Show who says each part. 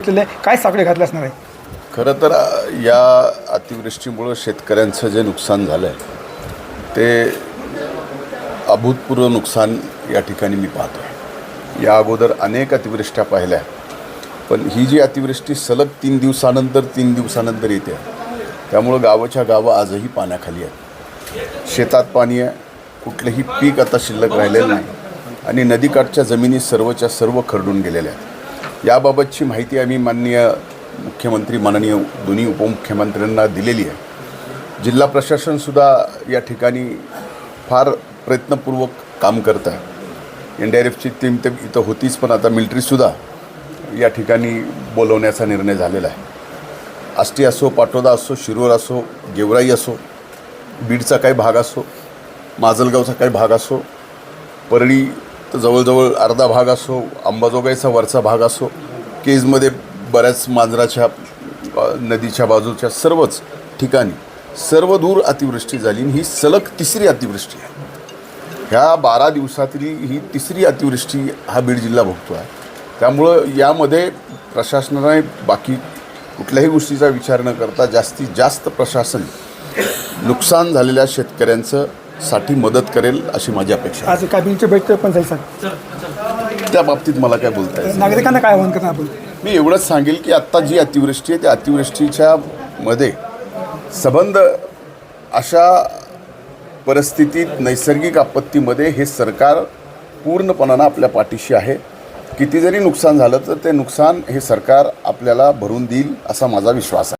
Speaker 1: घेतलेले काय साकडे घातले असणार आहे?
Speaker 2: खरं तर या अतिवृष्टीमुळं शेतकऱ्यांचं जे नुकसान झालं आहे ते अभूतपूर्व नुकसान या ठिकाणी मी पाहतो या अगोदर अनेक अतिवृष्ट्या पाहिल्या पण ही जी अतिवृष्टी सलग तीन दिवसानंतर तीन दिवसानंतर येते. त्यामुळं गावाच्या गावं आजही पाण्याखाली आहेत. शेतात पाणी आहे कुठलंही पीक आता शिल्लक राहिलेलं नाही. आणि नदीकाठच्या जमिनी सर्वच्या सर्व खरडून गेलेल्या आहेत. याबाबतची माहिती आम्ही माननीय मुख्यमंत्री माननीय दोन्ही उपमुख्यमंत्र्यांना दिलेली आहे. जिल्हा प्रशासनसुद्धा या ठिकाणी फार प्रयत्नपूर्वक काम करत आहे. एन डी आर एफची टीम तर इथं होतीच पण आता मिलिटरीसुद्धा या ठिकाणी बोलवण्याचा निर्णय झालेला आहे. आष्टी असो पाटोदा असो शिरोर असो गेवराई असो बीडचा काही भाग असो माजलगावचा काही भाग असो परळी तर जवळजवळ अर्धा भाग असो अंबाजोगाईचा वरचा भाग असो केजमध्ये बऱ्याच मांजराच्या नदीच्या बाजूच्या सर्वच ठिकाणी सर्व दूर अतिवृष्टी झाली आणि ही सलग तिसरी अतिवृष्टी आहे. ह्या बारा दिवसातली ही तिसरी अतिवृष्टी हा बीड जिल्हा भोगतो आहे त्यामुळं यामध्ये प्रशासनाने बाकी कुठल्याही गोष्टीचा विचार न करता जास्तीत जास्त प्रशासन नुकसान झालेल्या शेतकऱ्यांचं साठी मदत करेल अशी माझी अपेक्षा.
Speaker 1: आज कॅबिनेटची बैठक पण झाली सर.
Speaker 2: त्या बाबतीत मला काय बोलता येईल?
Speaker 1: नागरिकांना काय आव्हान करणार आपण?
Speaker 2: मी एवढंच सांगेल की आत्ता जी अतिवृष्टी आहे त्या अतिवृष्टीच्या मध्ये संबंध अशा परिस्थितीत नैसर्गिक आपत्तीमध्ये हे सरकार पूर्णपणानं आपल्या पाठीशी आहे. किती जरी नुकसान झालं तर ते नुकसान हे सरकार आपल्याला भरून देईल असा माझा विश्वास आहे.